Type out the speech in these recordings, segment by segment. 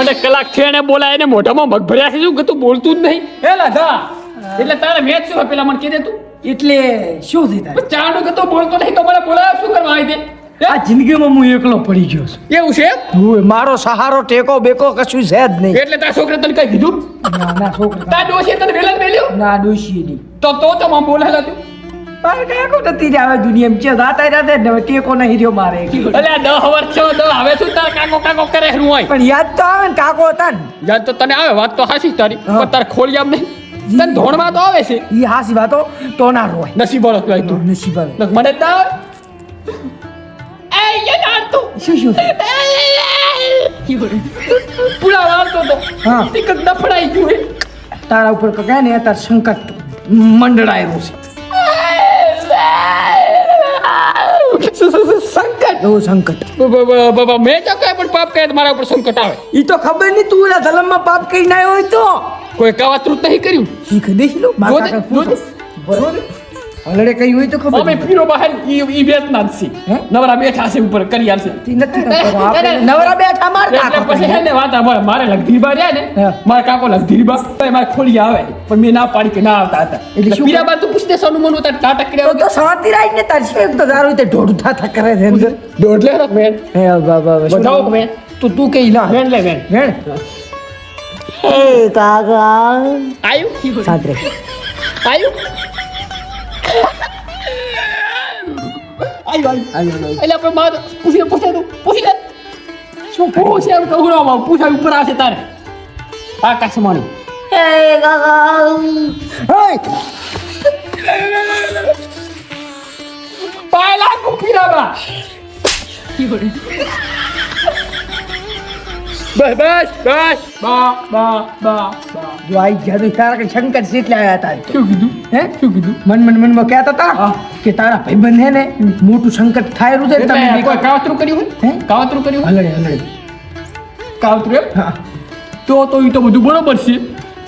મને કલાકથી એને બોલાય એને મોઢામાં મગ ભર્યા છે શું કે તું બોલતું જ નહીં? હે લાધા. એટલે તારે મેચ શું પેલા મને કહી દે તું? એટલે શું થઈ તારે? ચાનું કે તું બોલતો નહીં તો મને બોલાવ શું કરવા આવી દે આ જિંદગીમાં હું એકલો પડી ગયો છું. એવું છે હું મારો સહારો ટેકો બેકો કશું છે જ નહીં. એટલે તારા છોકરા તને કઈ કીધું? ના ના છોકરા તારા ડોશીએ તને વેલા મેલ્યો ના ડોશી નહીં. તો તો તો મને બોલાયેલા તું. મારે કયા કો નથી રે દુનિયામાં. છે રાતા રાતે ટેકો નહીં રહ્યો મારે? આ દહ વર્ષ છો હવે શું તાર કાકો કાકો કરે હોય? પણ યાદ તો આવે ને કાકો હતા ને. યાદ તો તને આવે વાત તો હાસી તારી. પણ તાર ખોલી આમ નહીં. તને ધોણમાં તો આવે છે. ઈ હાસી વાતો તો ના રોય. નસીબ વાળો કહેવાય તું નસીબ આવે. મને એ યાર તું. શું શું? વાળતો તો. હા. તીકક દફડાઈ ગયું તારા ઉપર કકાય ને તાર સંકટ મંડળાયેલું છે. સંકટ. ઓ સંકટ. બ- બ- બ- બ- બ- મેં તો કઈ પણ પાપ કરે મારા ઉપર સંકટ આવે. ઈ તો ખબર નહીં તું એના ધલમમાં પાપ કરી ના હોય તો. કોઈ કાવાતરું જ નહીં કર્યું. શીખ દેખી લો. મારા કાકા હલડે કઈ હોય તો ખબર અમે પીરો બહાર ઈ ઈ વેતના છે. નવરા બેઠા છે ઉપર કરી આલશે તી નથી નવરા બેઠા માર કાકો પછી હે ને વાત સાંભળ. મારે લગધીરબા રહ્યા ને મારા કાકો લગધીરબા તો મારે ખોલી આવે. પણ મેં ના પાડી કે ના આવતા હતા. એટલે પીરાબા તું પૂછતે સોનું મોનું તાર નાટક તો કર્યા તો શાંતિ રાઈ ને તાર છે તો દારૂ તે ઢોઢ થાથા કરે છે ઢોઢ લે મેન હે બાબા બતાવો મેન તું તું કઈ ના. વેણ લે વેણ. વેણ? એ કાકા આયુ? સાદરે આયુ? આયુ આયુ આયો એટલે આપણે માર પૂછી લે પૂછી લે તું પૂછી લે શું પૂછે એમ કહું ના પૂછા ઉપર આવશે તારે આકાશવાણી પાય લાગુ પીરાબા બસ બસ બસ બા બા બા બા જો આઈ ગયા તો તારા કે શંકર સીટલે લાવ્યા હતા શું કીધું? હે? શું કીધું? મન મન મનમાં કહેતા હતા. કે તારા ભાઈબંધ હે ને મોટું સંકટ થાય છે તમે કોઈ કાવતરું કર્યું હે? કાવતરું કર્યું હલડે હલડે કાવતરું એમ? હા. તો તો એ તો બધું બરોબર છે.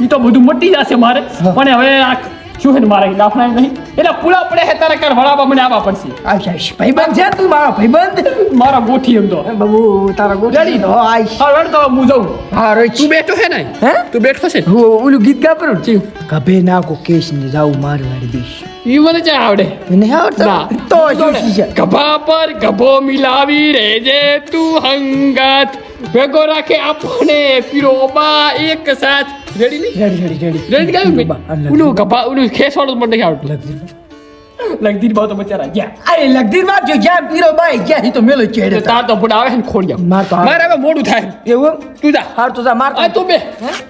એ તો બધું મટી જશે મારે. પણ હવે આ શું છે ને મારે લાફણા નહીં? એટલે પૂળા પડે હે તારે કર વળાવવા મને આવવા પડશે. આઈશ ભાઈબંધ છે તું મારો ભાઈબંધ? મારા ગોઠી એમ તો. બબુ તારા ગોઠી હો આઈશ. હા રેડ તો હું જાઉં. હા રોઈશ તું બેઠો હે ને? હે? તું બેઠો છે હું ઓલું ગીત ગાપરું કભે ના કો કેસ ને જાઉં મારવાડી દેશ. એ મને ચા આવડે? મને આવડતો? ના. તો શું છે. ગભા પર ગભો મિલાવી રેજે તું હંગાત. ભેગો રાખે આપણે પીરોબા એક સાથ. રેડી નહીં રેડી રેડી રેડી રેડી ગાયું ઓલું ગભા ઓલું ખેસવાળું મને નહીં આવડતું તો બચારા ગયા અરે લગદીરમાં જો જ્યાં પીરો બાઈ જ્યાં તો મેલો ચેડે તાર તો પણ આવે ને ખોડિયા માર તો મારે હવે મોડું થાય એવું તું જા હાર તો જા માર આ તું બે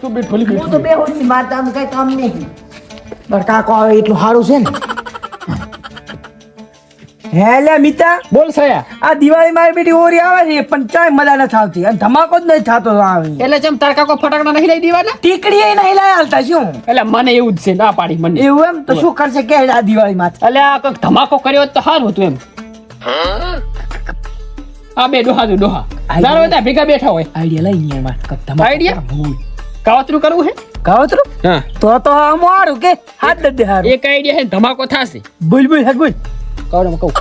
તું બે હું તો બે હોડી મારતા આમ કઈ કામ નહીં પણ કાકો આવે એટલું સારું છે ને હે લે મિતા. બોલ સયા. આ દિવાળી મારી બેટી ઓરી આવે છે પણ ચાય મજા નથી આવતી. અને ધમાકો જ નહીં થતો આવે. એટલે જેમ તાર કો ફટાકડા નહીં લઈ દેવાના? ટીકડી એ નહીં લઈ હાલતા શું? એટલે મને એવું જ છે ના પાડી મને. એવું એમ? તો શું કરશે? કે આ દિવાળી માં એટલે આ કંઈક ધમાકો કર્યો તો સારું હતું એમ. આ બે ડોહા જો ડોહા. તારો બધા ભેગા બેઠા હોય. આઈડિયા લઈ અહીંયા માં ધમાકો. આઈડિયા? કાવતરું કરવું હે? કાવતરું? હા. તો તો આમ હારું કે? હાથ દે દે હારું. એક આઈડિયા હે ધમાકો થશે. બોલ બોલ હક બોલ. કવડમ કહું.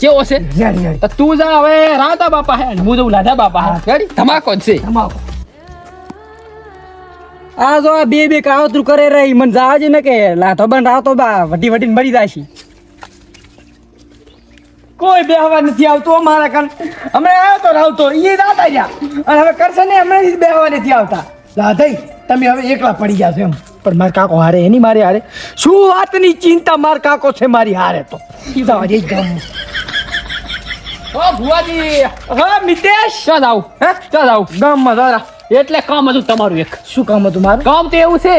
કેવો છે? તો જા હવે રાધા બાપા હે હું જઉં લાધા બાપા હે. ધમાકો છે. ધમાકો. આ જો આ બે બે કાવતરું કરે રહી મને જાજ ને કે લાધો બન રાતો બા વટી વટીને મરી જાશી. કોઈ બેહવા નથી આવતો મારા કન. હમણાં આવ્યો તો રાવતો ઈ રાતા આવ્યા અને હવે કરશે ને હમણાં બેહવા નથી આવતા. લાધઈ તમે હવે એકલા પડી ગયા છો એમ. પણ મારા કાકો હારે એની મારી હારે. શું વાતની ચિંતા મારા કાકો છે મારી હારે તો? ઓ ભુવાજી! હા મિતેશ! હે? ગામમાં એટલે કામ હતું તમારું એક. શું કામ હતું મારું? કામ તો એવું છે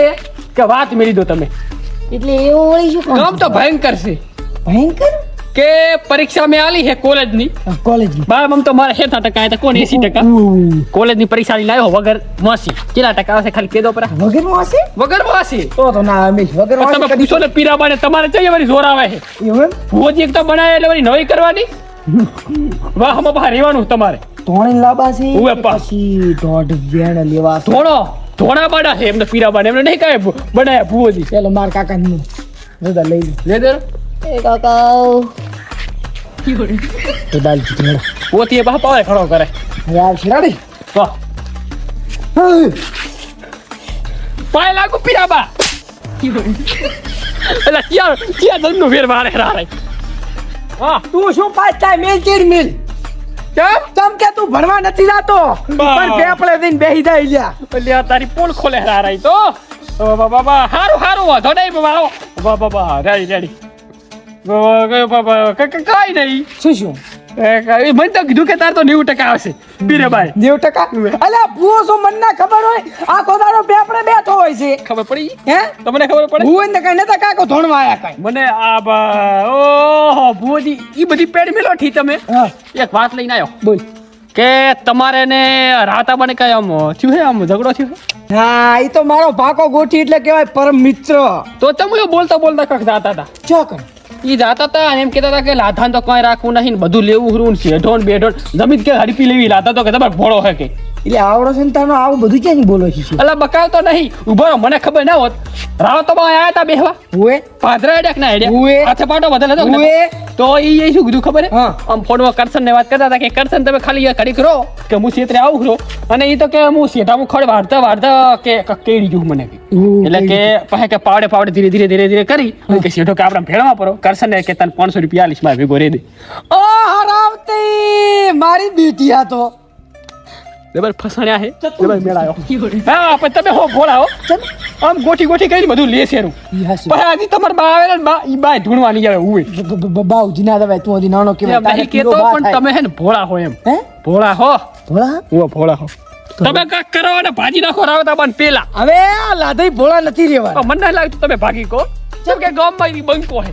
કે વાત મેળી દો તમે. એટલે એવું વળી શું કામ તો ભયંકર છે. ભયંકર? કે પરીક્ષા મેં આલી છે કોલેજની? કોલેજની. બાર આમ તો મારા હેતા ટકા હતા કોણ એસી ટકા? કોલેજની પરીક્ષા ની લાવ્યો વગર માસી. કેટલા ટકા આવશે ખાલી કેદો પર. વગર મોસી? વગર મોસી? તો તો ના અમે વગર મોસી તમે પૂછો ને પીરાબાને તમારે જઈએ વળી જોર આવે છે? એવું એક તો બનાવે એટલે વળી નવી કરવાની? વાહમાં બહાર રહેવાનું તમારે. ધોણી લાબા પછી દોઢ વેણ લેવા ધોણો? ધોણા બાડા છે એમને પીરા પીરાબાને એમને નહીં કાય બનાયા ભૂવજી પેલો માર કાકા નું લઈ લે દે. એ કાકા તો દાલ જીતમેડા પોતી એ પાવે ખડો કરે હવે આવશે રાડી તો પાય લાગુ ક્યાં ક્યાં જન્મનું વેર મારે રારે હા તું શું પાસ થાય મિલ ચીડ મિલ? કેમ તમ કે તું ભણવા નથી જાતો પણ પેપડે દઈને બેહી જાય લ્યા. આ તારી પોલ ખોલે રારે તો. બાબા બાબા હારું હારું વાંધો નહીં બાબા બાબા બા રેડી રેડી. કાઈ નહીં. શું શું? મને તો કીધું કે તાર તો નેવું ટકા આવશે. પીરેબાઈ નેવ ટકા? અલ્યા ભૂવો શું મન ના ખબર હોય? આખો દાડો આપણે બેઠો હોય છે. ખબર પડી? હે? તમને ખબર પડે? ભૂવો ને કઈ નતા કાકો ધોણવા આયા કઈ. મને આ બા ઓહો ભૂવોજી ઈ બધી પેડ મેલો ઠી તમે એક વાત લઈને આવ્યો બોલ. કે તમારે ને રાતા બને કઈ આમ થયું હે? આમ ઝઘડો થયો હા? એ તો મારો ભાકો ગોઠી એટલે કહેવાય પરમ મિત્ર. તો તમે બોલતા બોલતા કક જાતા હતા. ચોકન ઈ જાતા હતા એમ કહેતા હતા કે લાધાન તો કાંઈ રાખવું નહીં બધું લેવું હરું શેઢોન બેઢોન જમીન કે હડપી લેવી લાતા તો કે તમારે ભોળો હે કે. એટલે આવડો સંતાનો આવું બધું ક્યાં બોલો છે અલા બકાવ તો નહીં. ઊભો રહો મને ખબર ના હોત. રાવ તો આયા હતા બેહવા. હુએ? પાદરા એડક ના એડે હેડ્યા હાથે પાટો બદલ હતો હુએ. તો. ઈ એ શું કીધું ખબર હે. આમ ફોનમાં કરશન ને વાત કરતા હતા કે કરશન તમે ખાલી આ કરો કે હું સેતરે આવું કરો અને ઈ તો કે હું શેઠામાં ખડ વાળતા વાળતા કે કેડી જવું મને એટલે કે પછી કે પાવડે પાવડે ધીરે ધીરે ધીરે ધીરે કરી કે શેઠો કે આપણે ભેળવા પડો કરસન ને કે તને પાંચસો રૂપિયા આલીશ મારે ભેગો રે દે. ઓ હરાવતી! મારી બેટી આ તો. જબર ફસાણ્યા હે? જબર મેળાયો હા પણ તમે હો ભોળા હો. આમ ગોઠી ગોઠી કરીને બધું લે શેરું ઈ હાસુ. પછી હજી બા આવે ને બા ઈ બા ઢૂંઢવા આવે ઉવે. બ- જીના ના દવાય તું હજી નાનો કેવાય તારે કેતો પણ તમે હે ને ભોળા હો એમ. હે? ભોળા હો. ભોળા હું? ભોળા હો. તમે કાક કરો અને ભાજી નાખો રાવતા પણ પેલા. હવે આ લાધઈ ભોળા નથી રેવા પણ મને ના લાગતું તમે ભાગી કો જેમ કે ગામમાં એની બંકો હે.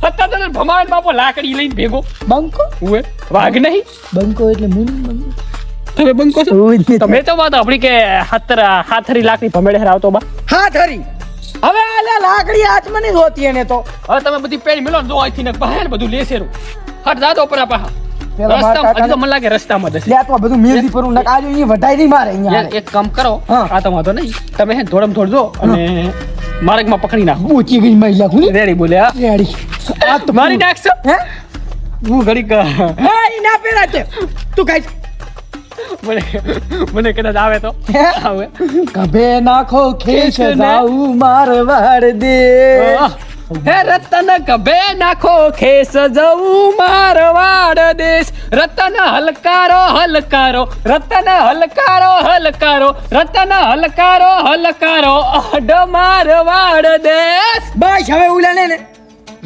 સત્તા તને ભમાન બાપો લાકડી લઈને ભેગો. બંકો? ઉવે. વાઘ નહીં. બંકો એટલે મૂન બંકો. તમે બંકો છો? તમે તો? વાત આપણી કે હાથર હાથરી લાકડી ભમેડે હરાવતો બા. હાથરી? હવે આલે લાકડી હાથમાં નહીં હોતી એને તો. હવે તમે બધી પેડી મિલો જો અહીંથી ને બહાર બધું લેસેરું હટ જાતો પર પાહા રસ્તામાં તો મને લાગે રસ્તામાં લે તો બધું મેલથી પર નક આજો ઈ વઢાઈ નહીં મારે અહીંયા એક કામ કરો. આ તો વાંધો નહીં. તમે હે ધોળમ જો અને માર્ગમાં પકડી નાખો. બોચી ગઈ રેડી રેડી. આ હે? હું ઘડીક હા ઈ ના પેલા છે તું કાઈ મને મને કદાચ આવે તો. આવે. કભે નાખો ખેસ ખેસ માર વાડ દે. હે રતન કભે નાખો ખેસ જવું મારવાડ દેશ રતન હલકારો હલકારો. રતન હલકારો હલકારો. રતન હલકારો હલકારો. અડ મારવાડ દેશ બસ હવે ઉલાને ને.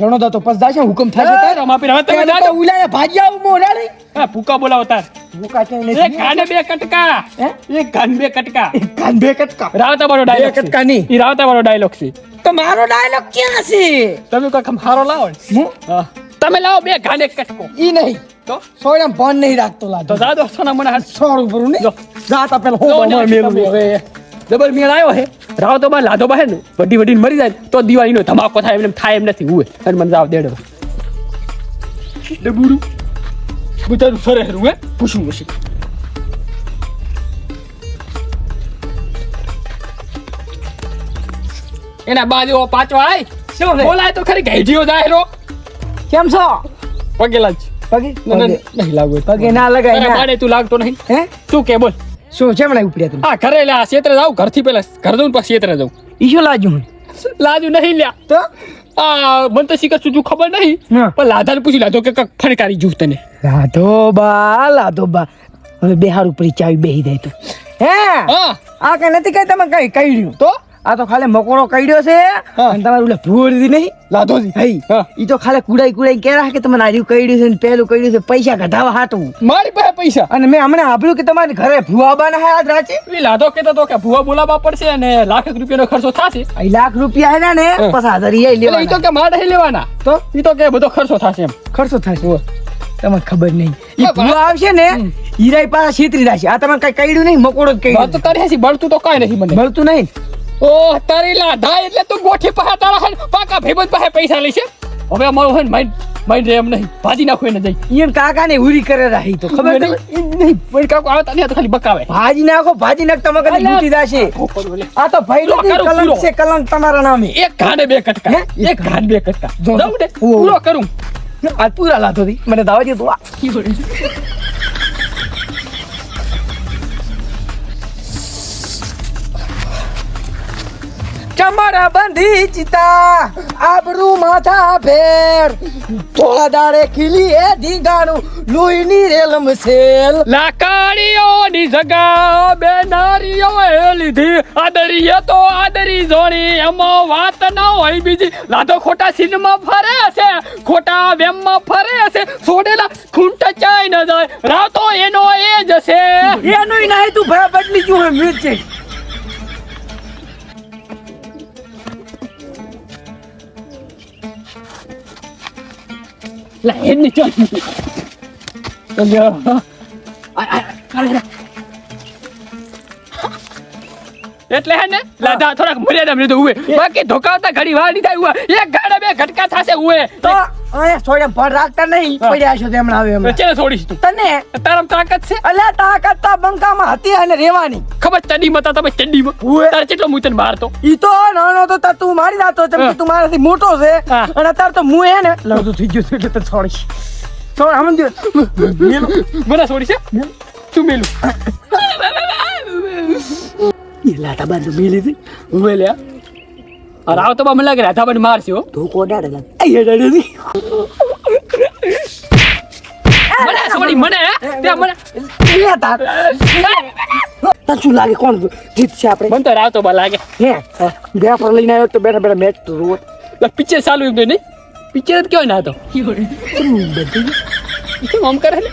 ઘણો દા તો પસ જાશે હુકમ થશે તાર? રમાપીર, હવે તમે. તો ઉલાને ભાજી આવું મોરાડી હા, ભૂકા બોલાવો તાર. ફૂકા કે ને એક ગાને બે કટકા. હે? એક કાન બે કટકા. કાન બે કટકા. રાવતા બારો ડાયલોગ બે કટકા ની ઈ રાવતા વાળો ડાયલોગ છે. તો મારો ડાયલોગ ક્યાં છે? તમે કોઈ હારો લાવો હું? હા. તમે લાવો બે ગાને એક કટકો. ઈ નહીં. તો? સોયડા ફોન નહીં રાખતો તો લાતો દાદો સોના મને હાથ. સોળ ઉપર ને. જાતા પેલા હું મેલું હવે. જબર મેળ આવ્યો હે. રાવ તો બા લાદો બા ને. વડી વડીને મરી જાય તો દિવાળીનો ધમાકો થાય એમ થાય એમ નથી. હુએ અને મને જાવ દેડો. ડબુડું બુતારું ફરે હરું હે? પૂછું પછી એના બાજુ એવો પાછો આય. શું બોલાય તો ખરી ગઈઢીઓ જાય રો કેમ છો? પગેલા જ પગે? નહીં લાગુ પગે ના લગાય. બાડે તું લાગતો નહીં. હે? શું કે બોલ. શું છે મને ઉપડ્યા તમે હા ઘરે લે આ ક્ષેત્રે જાવ ઘરથી પહેલા ઘર જઉં પછી ક્ષેત્રે જાઉં. ઈ શું લાજુ લાજુ નહીં લ્યા. તો? આ મને તો શીખર શું ખબર નહીં. પણ લાધાને પૂછી લાધો કે કંઈક ફણકારી જું તને. લાધો બા લાધો બા. હવે બેહાર ઉપર ચાવી બેહી જાય તો. હે? હા. આ કઈ નથી કઈ તમે કઈ કઈડ્યું તો? આ તો ખાલી મકોડો કઈડ્યો છે. અને તમારે ઓલા ભૂવો દીધી નહીં લાધોજી હઈ. ઈ તો ખાલી કુડાઈ કુડાઈ કે રાખે તમને આર્યું કઈડ્યું છે ને પેલું કઈડ્યું છે પૈસા કઢાવા હાટવું મારી પાસે પૈસા. અને મેં હમણાં સાંભળ્યું કે તમારે ઘરે ભૂવા બાના હે આજ રાતે? એ લાધો કહેતો તો કે ભૂવા બોલાવવા પડશે અને લાખ રૂપિયાનો ખર્ચો થશે. અહીં લાખ રૂપિયા એના ને. પચાસ હજાર ઈ એટલે એ તો કે મારે લેવાના. તો? એ તો કે બધો ખર્ચો થશે એમ. ખર્ચો થશે. તમને ખબર નહીં. ઈ ભૂવા આવશે ને ઈરાઈ પાછા છેતરી જશે આ તમે કઈ કઈડ્યું નહીં? મકોડો કઈ તો કરે છે બળતું તો કઈ નથી મને. મળતું નહીં? ઓ તારી લાધા એટલે તું ગોઠી પાસે તારા હે પાકા ભાઈબંધ પાસે પૈસા લઈશે હવે અમારું હે ને માઇન્ડ માઇન્ડ રે એમ નહીં. ભાજી નાખો એને જઈ. એમ કાકા ને ઉરી કરે રહી તો ખબર નહીં? નહીં. નહીં કાકો આવે તને તો ખાલી બકાવે. ભાજી નાખો ભાજી નાખ તમે કદી લૂટી જાશે. આ તો ભાઈ કલંક છે કલંક તમારા નામે. એક ઘાડે બે કટકા? એક ઘાડ બે કટકા. જો, પૂરો કરું. આ પૂરા લાતો હતી મને દાવા દે તો આ. કમર બંધી ચિતા આબરૂ માથા ફેર. થોડા દાડે ખીલી એ ધીંગાણું લોહીની રેલમ સેલ. લાકડીઓની જગા બે નારીઓ એ લીધી. આદરીએ તો આદરી જોણી એમાં વાત ન હોય બીજી. લાધો ખોટા સીનમાં ફરે છે ખોટા વેમમાં ફરે છે. છોડેલા ખૂંટ ચાય ન જાય રાતો એનો એ જ છે. એનો નહીં તું ભયા બદલી ગયું હે મિર્ચી gente yo. Yo. એટલે હે ને લાદા થોડાક મર્યાદા લીધો ઉવે. બાકી ધોકાવતા ઘડી વાર થાય ઉવે. એક ગાડા બે ઘટકા થાશે ઉવે. તો અહીંયા છોડે ભણ રાખતા નહીં પડ્યા છો તેમણે આવે એમ ચેને છોડીશ તું તને? તારામ તાકાત છે? અલ્યા તાકાત તા બંકામાં હતી અને રેવાની ખબર ચડી મતા તમે ચડ્ડીમાં ઉવે. તારે કેટલો મૂતન મારતો? ઈ તો નાનો તો તાર તું મારી દાતો કે તું મારાથી મોટો છે. અને અત્યારે તો હું હે ને લડતું થઈ ગયું છું એટલે તો છોડીશ છોડ હમણ દે મને છોડી છે? તું મેલું? લાતા બાંધો મેલી હતી. ઉવે લે અરે આવ તો મને લાગે રાધા પણ મારશે તું આઈ હેડે મને છોડી મને તે મને લે તાર. તને શું લાગે કોણ જીતશે આપણે? મને તો રાવ તો બા લાગે. હે? બે પર લઈને આવ્યો તો બેઠા બેઠા મેચ તો રોત પિક્ચર ચાલુ એમ નહીં? પિક્ચર જ કેવાય ના તો. બધી કેમ આમ કરે ને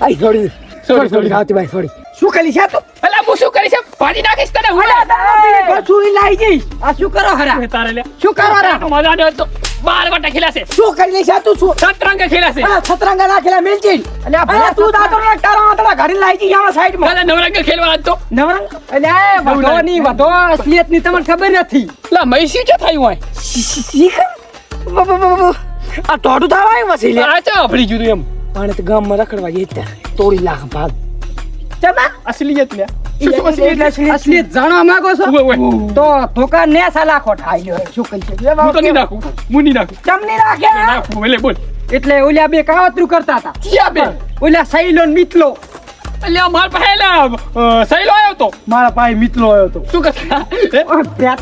આઈ સોડી સોડી સોડી. છોડી રાવતી ભાઈ છોડી શું કરી છે તું? હું શું કરીશ પાડી નાખીશ તને હું કશું લઈ જઈશ આ શું કરો હરા તારે લે શું કરો રા મજા ન તો બાર વાટા ખેલાશે શું કરી લઈશ તું શું સતરંગ ખેલાશે આ ના ખેલા મેલચી અને આ ભલા તું દાતો ના તારા આતડા ઘરે લાઈ જઈ આમાં સાઈડમાં નવરંગ ખેલવા તો નવરંગ એટલે વધો ની વધો અસલિયતની તમને ખબર નથી લા મૈસી ચો થયું હોય શીખ આ તોડું થવા આવ્યું વસી લે આ અભડી જુદું એમ પણ ગામમાં રખડવા જઈ તોડી લાખ ભાગ ચમા અસલિયત લે શું શું અસલિયત અસલિયત જાણવા માંગો છો? ઉવે, ઉવે. તો ધોકા ને સાલા ખોટ લ્યો શું કહી છે? હું તો નહીં નાખું. હું નહીં નાખું. ચમની રાખે? નાખું એટલે બોલ. એટલે ઓલ્યા બે કાવતરું કરતા હતા. ક્યાં બે? ઓલ્યા સૈલો ને મિતલો. એટલે માર પાસે એલા, આવ્યો તો. મારા પાસે મિતલો આવ્યો તો. શું કરતા? હે?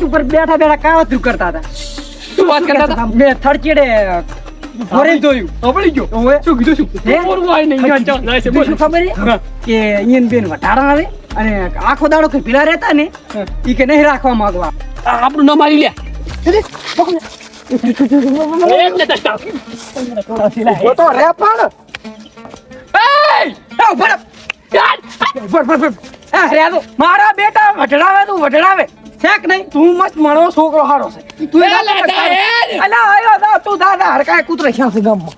ઉપર બેઠા બેઠા કાવતરું કરતા હતા. શું વાત કરતા હતા? મેં થડચેડે ફોરે જોયું. અભડી ગયો. ઓવે. શું કીધું શું હે? બોલવું નહીં. ખબર કે ઈયન બેન વટાણા આવે? અને આખો દાડો કઈ પીલા રહેતા ને. ઈ કે નહીં રાખવા માંગવા. આપણું ન મારી લે. તો રે પણ. મારા બેટા વઢડાવે તું વઢડાવે. છે નહીં? તું મસ્ત મારો છોકરો હારો છે. તું. અલા આયો તું દાદા હરકાય કૂતરે ક્યાં છે ગામમાં?